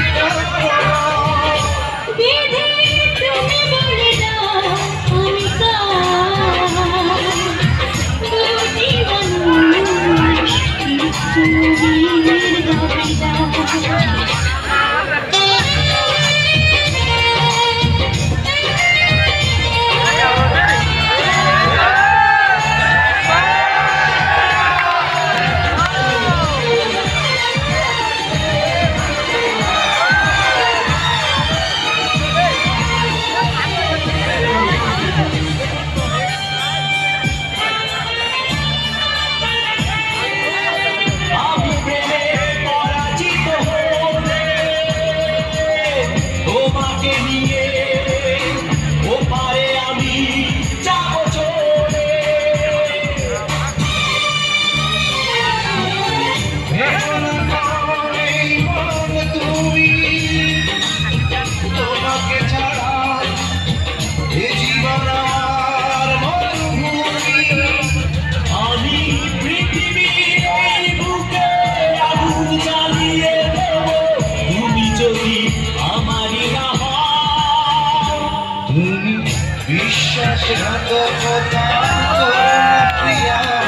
Thank you. Yeah. বিশ্বাসঘাতকতা করো না প্রিয়া